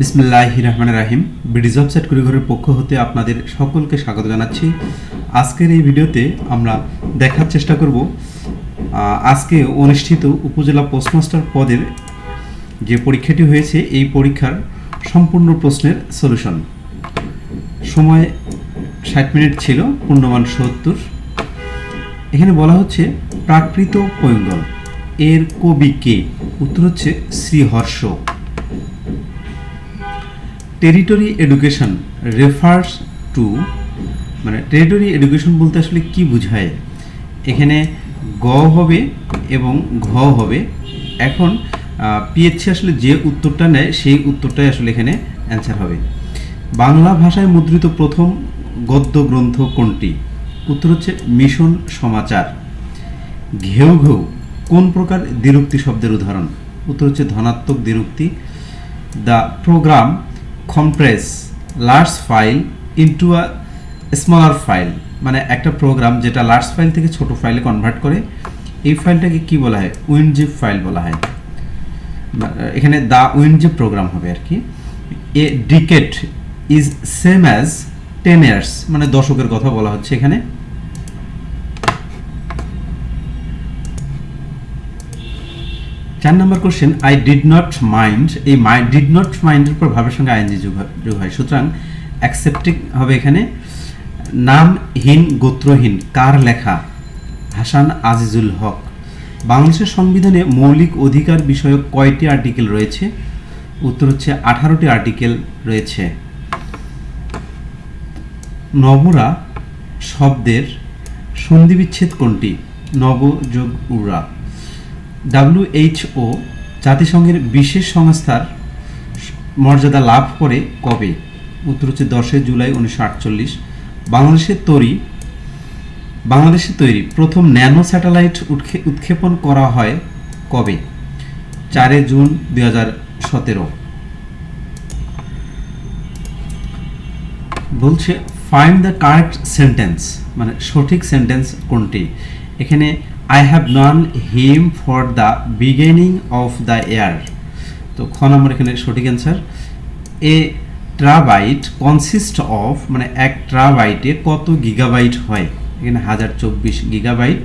বিসমিল্লাহ রহমান রাহিম বিডিজ ওয়েবসাইট কুড়িঘরের পক্ষ হতে আপনাদের সকলকে স্বাগত জানাচ্ছি। আজকের এই ভিডিওতে আমরা দেখার চেষ্টা করব আজকে অনুষ্ঠিত উপজেলা পোস্টমাস্টার পদের যে পরীক্ষাটি হয়েছে, এই পরীক্ষার সম্পূর্ণ প্রশ্নের সলিউশন। সময় ষাট মিনিট ছিল, পূর্ণমান সত্তর। এখানে বলা হচ্ছে, প্রাকৃত পৈঙ্গল এর কবি কে? উত্তর হচ্ছে Shriharsha territory education refers to মানে টেরিটরি এডুকেশন বলতে আসলে কি বোঝায়? এখানে গ হবে এবং ঘ হবে। এখন পিএইচসি আসলে যে উত্তরটা নেয়, সেই উত্তরটাই আসলে এখানে অ্যান্সার হবে। বাংলা ভাষায় মুদ্রিত প্রথম গদ্য গ্রন্থ কোনটি? উত্তর হচ্ছে মিশন সমাচার। ঘেউ ঘেউ, কোন প্রকার দ্বিরুক্তি শব্দের উদাহরণ? উত্তর হচ্ছে ধনাত্মক দ্বিরুক্তি। The program compress large file into a smaller file মানে একটা প্রোগ্রাম যেটা লার্জ ফাইল থেকে ছোট ফাইলে কনভার্ট করে, এই ফাইলটাকে কি বলা হয়? উইনজিপ ফাইল বলা হয়। এখানে দা উইনজিপ প্রোগ্রাম হবে আর কি। A decade is same as ten years মানে দশকের কথা বলা হচ্ছে এখানে। চার নম্বর question I did not mind এই মাই ডিড নট মাইন্ডের পর ভাবের সঙ্গে আইএনজি যোগ যোগ হয়। সুতরাং অ্যাকসেপ্টিং হবে এখানে নামহীন গোত্রহীন, কার লেখা? হাসান আজিজুল হক। বাংলাদেশের সংবিধানে মৌলিক অধিকার বিষয়ক কয়টি আর্টিকেল রয়েছে? উত্তর হচ্ছে আঠারোটি আর্টিকেল রয়েছে। নবরা শব্দের সন্ধিবিচ্ছেদ কোনটি? নব যোগ উড়া ডাব্লিউএইচও জাতিসংঘের বিশেষ সংস্থার মর্যাদা লাভ করে কবে? উত্তর হচ্ছে দশই জুলাই উনিশশো আটচল্লিশ। বাংলাদেশের তৈরি, বাংলাদেশে তৈরি প্রথম ন্যানো স্যাটেলাইট উৎক্ষে- উৎক্ষেপণ করা হয় কবে? চারে জুন দুই হাজার সতেরো। বলছে ফাইন্ড দ্য কারেক্ট সেন্টেন্স মানে সঠিক সেন্টেন্স কোনটি? এখানে I have known him for the beginning of the year তো খ নম্বর এখানে সঠিক answer a terabyte consist of মানে এক ট্রাবাইটে কত গিগাবাইট হয়? এখানে হাজার চব্বিশ গিগাবাইট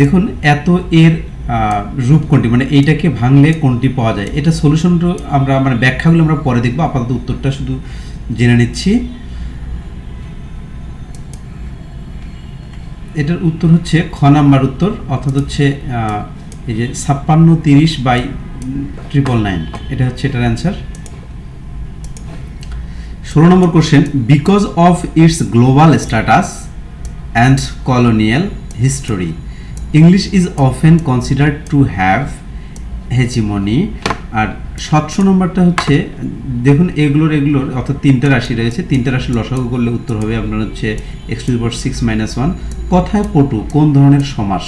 দেখুন, এত এর রূপ কোনটি? মানে এইটাকে ভাঙলে কোনটি পাওয়া যায়? এটা সলিউশনটা আমরা মানে ব্যাখ্যাগুলো আমরা পরে দেখব। আপাতত উত্তরটা শুধু জেনে নিচ্ছি। এটার উত্তর হচ্ছে খ নাম্বার উত্তর, অর্থাৎ হচ্ছে এই যে ছাপ্পান্ন তিরিশ বাই ট্রিপল নাইন এটা হচ্ছে এটার অ্যান্সার ষোলো নম্বর question because of its global status and colonial history English is often considered to have hegemony আর সাতশো নম্বরটা হচ্ছে, দেখুন এগুলোর এগুলোর অর্থাৎ তিনটা রাশি রয়েছে, তিনটা রাশি লসাগু করলে উত্তর হবে আপনার হচ্ছে x to power six minus one কথায় পটু, কোন ধরনের সমাস?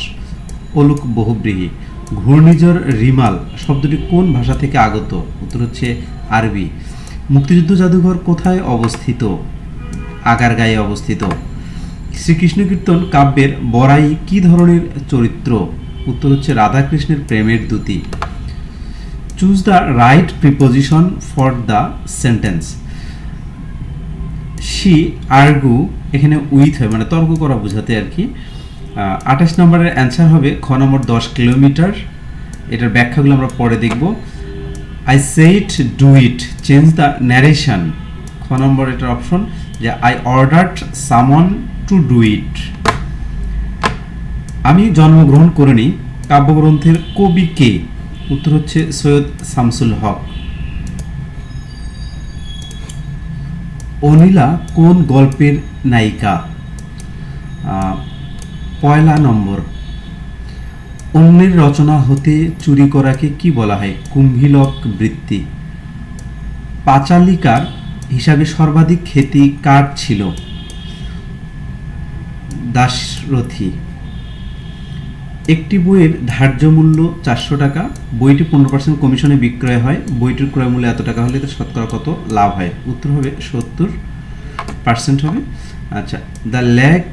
অলুক বহুব্রীহি। ঘূর্ণিঝড় রিমাল, শব্দটি কোন ভাষা থেকে আগত? উত্তর হচ্ছে আরবি। মুক্তিযুদ্ধ জাদুঘর কোথায় অবস্থিত? আগারগাঁয়ে অবস্থিত। শ্রীকৃষ্ণ কীর্তন কাব্যের বড়াই কি ধরনের চরিত্র? উত্তর হচ্ছে রাধাকৃষ্ণের প্রেমের Dyuti. Choose the right preposition for the sentence she argue এখানে উইথ হয় মানে তর্ক করা বোঝাতে আর কি। আঠাশ নম্বরের অ্যান্সার হবে খ নম্বর দশ কিলোমিটার। এটার ব্যাখ্যাগুলো আমরা পরে দেখব। I said do it change the narration খ নম্বর এটার অপশন যে I ordered someone to do it আমি জন্মগ্রহণ করিনি, কাব্যগ্রন্থের কবি কে? উত্তর হচ্ছে সৈয়দ শামসুল হক। অনিলা কোন গল্পের নায়িকা? পয়লা নম্বর। অন্যের রচনা হতে চুরি করাকে কি বলা হয়? কুম্ভিলক বৃত্তি। পাঁচালিকার হিসাবে সর্বাধিক খ্যাতি কার ছিল? দাশরথী একটি বইয়ের ধার্য মূল্য চারশো টাকা, বইটি পনেরো পার্সেন্ট কমিশনে বিক্রয় হয়। বইটির ক্রয় মূল্য এত টাকা হলে তো শতকরা কত? লাভ হয়। উত্তর হবে সত্তর পার্সেন্ট হবে। আচ্ছা the Lake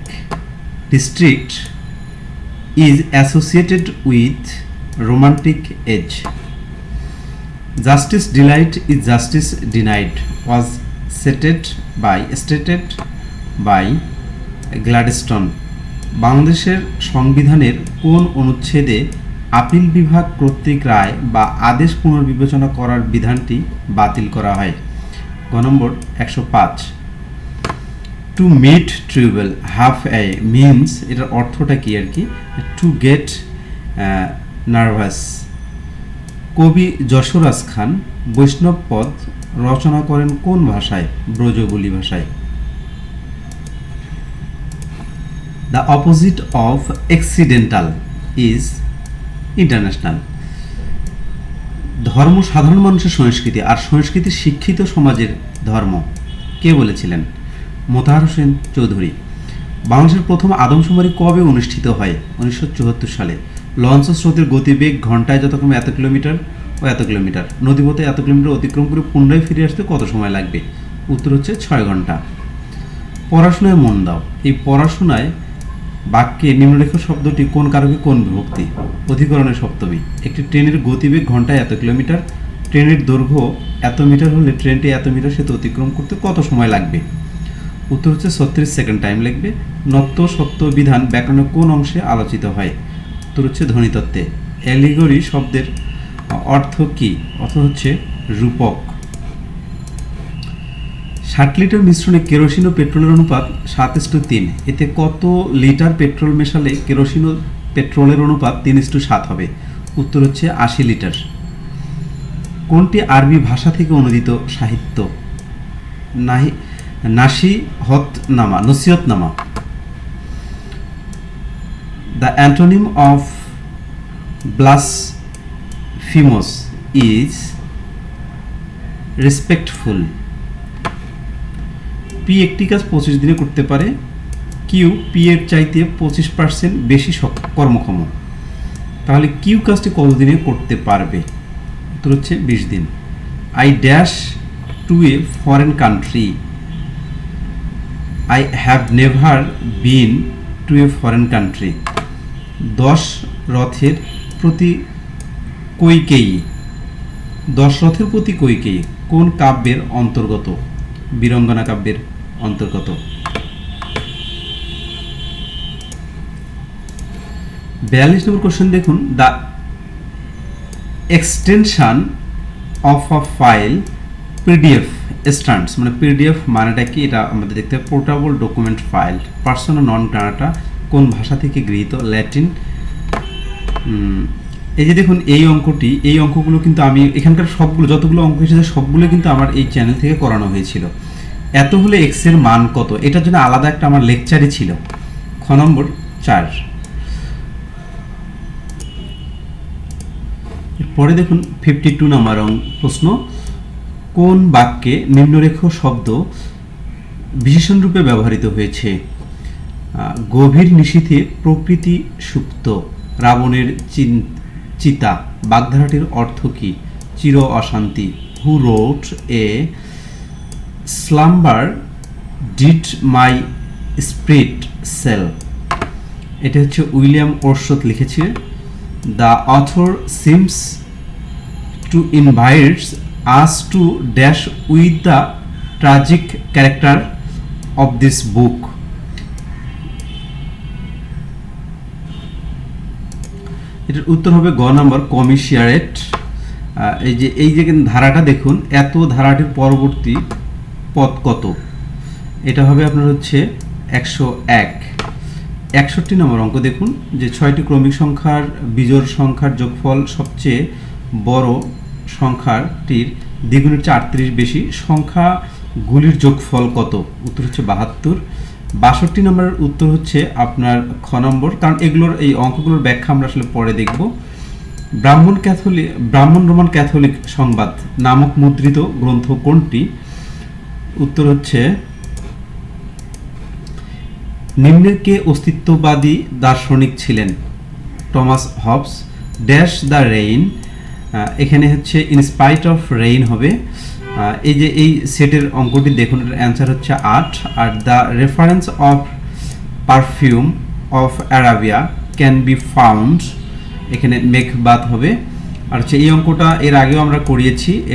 District is associated with romantic age. Justice delayed is justice denied. Was stated by, stated by Gladstone বাংলাদেশের সংবিধানের কোন অনুচ্ছেদে আপিল বিভাগ কর্তৃক রায় বা আদেশ পুনর্বিবেচনা করার বিধানটি বাতিল করা হয়? গ নম্বর, একশো পাঁচ। To meet trouble half a means এটার অর্থটা কি আর কি? টু গেট নার্ভাস কবি যশোরাজ খান বৈষ্ণব পদ রচনা করেন কোন ভাষায়? ব্রজবুলি ভাষায়। The opposite of accidental is intentional ধর্ম সাধারণ মানুষের সংস্কৃতি আর সংস্কৃতি শিক্ষিত সমাজের ধর্ম। কে বলেছিলেন? মোতাহার হোসেন চৌধুরী। বাংলাদেশের প্রথম আদমশুমারি কবে অনুষ্ঠিত হয়? উনিশশো চুয়াত্তর সালে। লঞ্চ স্রোতের গতিবেগ ঘন্টায় যতক্রমে এত কিলোমিটার ও এত কিলোমিটার। নদীপথে এত কিলোমিটার অতিক্রম করে পুনরায় ফিরে আসতে কত সময় লাগবে? উত্তর হচ্ছে ছয় ঘণ্টা। পড়াশোনায় মন দাও। এই পড়াশোনায় বাক্যে নিম্নরেখা শব্দটি কোন কারকে কোন বিভক্তি অধিকরণের সপ্তমী। একটি ট্রেনের গতিবেগ ঘন্টায় এত কিলোমিটার? ট্রেনের দৈর্ঘ্য এত মিটার হলে ট্রেনটি এত মিটার সেতু অতিক্রম করতে কত সময় লাগবে? উত্তর হচ্ছে ছত্রিশ সেকেন্ড টাইম লাগবে। নত্য, সত্য, বিধান ব্যাকরণের কোন অংশে আলোচিত হয়? উত্তর হচ্ছে ধ্বনিতত্ত্বে। অ্যালিগরি শব্দের অর্থ কি? অর্থ হচ্ছে রূপক। ষাট লিটার মিশ্রণে কেরোসিন ও পেট্রোলের অনুপাত সাত ইস্টু তিন। এতে কত লিটার পেট্রোল মেশালে কেরোসিন ও পেট্রোলের অনুপাত তিন ইস্টু সাত হবে? উত্তর হচ্ছে আশি লিটার। কোনটি আরবি ভাষা থেকে অনুদিত সাহিত্য? নাহি নাসি হত নামা নসিহত নামা the antonym of blasphemous is respectful P একটি কাজ পঁচিশ দিনে করতে পারে কিউ পি এর চাইতে পঁচিশ পার্সেন্ট বেশি কর্মক্ষম। তাহলে কিউ কাজটি কতদিনে করতে পারবে? উত্তর হচ্ছে বিশ দিন। I dash to a foreign country I have never been to a foreign country দশ রথের প্রতি কৈকেয়ী দশ রথের প্রতি কৈকেয়ী কোন কাব্যের অন্তর্গত? বীরঙ্গনা কাব্যের। অন্তর্গত। বিয়াল্লিশ নম্বর কোশ্চেন দেখুন। The extension of a file PDF stands মানে পিডিএফ মানেটা কি? এটা আমাদের দেখতে হবে পোর্টেবল ডকুমেন্ট ফাইল পার্সোনাল নন গ্রানাটা কোন ভাষা থেকে গৃহীত? ল্যাটিন এই যে দেখুন, এই অঙ্কটি, এই অঙ্কগুলো কিন্তু আমি, এখানকার সবগুলো, যতগুলো অঙ্ক এসেছে, সবগুলো কিন্তু আমার এই চ্যানেল থেকে করানো হয়েছিল। এত হলে এক্সের মান কত? এটার জন্য আলাদা একটা আমার লেকচারই ছিল। খ নম্বর, চার। পরে দেখুন ফিফটি টু নাম্বার প্রশ্ন। কোন বাক্যে নিম্নরেখ শব্দ বিশেষণ রূপে ব্যবহৃত হয়েছে? গভীর নিশীথে প্রকৃতি সুপ্ত, রাবণের চিতা। বাগধারাটির অর্থ কি? চির অশান্তি। Who wrote a slumber did my spirit seal এটা হচ্ছে উইলিয়াম ওরসত লিখেছে the author seems to invites us to dash with the tragic character of this book এটার উত্তর হবে গ নাম্বার, কমিশিয়ারেট। এই যে এই যে ধারাটা দেখুন, এত ধারাটির পরবর্তী পদ কত? এটা হবে আপনার হচ্ছে একশো এক। একষট্টি নম্বর অঙ্ক দেখুন, যে ছয়টি ক্রমিক সংখ্যার বিজোড় সংখ্যার যোগফল সবচেয়ে বড় সংখ্যাটির দ্বিগুণের চেয়ে আটত্রিশ বেশি, সংখ্যাগুলির যোগফল কত? উত্তর হচ্ছে বাহাত্তর। বাষট্টি নম্বরের উত্তর হচ্ছে আপনার খ নম্বর, কারণ এগুলোর এই অঙ্কগুলোর ব্যাখ্যা আমরা আসলে পরে দেখব। ব্রাহ্মণ ক্যাথলিক, ব্রাহ্মণ রোমান ক্যাথলিক সংবাদ নামক মুদ্রিত গ্রন্থ কোনটি? উত্তর হচ্ছে নিম্নের কে অস্তিত্ববাদী দার্শনিক ছিলেন Thomas Hobbes. Dash the rain এখানে হচ্ছে ইনস্পাইট অফ রেইন হবে। এই যে এই সেটের অঙ্কটি দেখুন অ্যান্সার হচ্ছে আট। আর the reference of perfume of Arabia can be found এখানে মেঘবাদ হবে। আর হচ্ছে এই অঙ্কটা এর আগেও আমরা করিয়েছি, এটা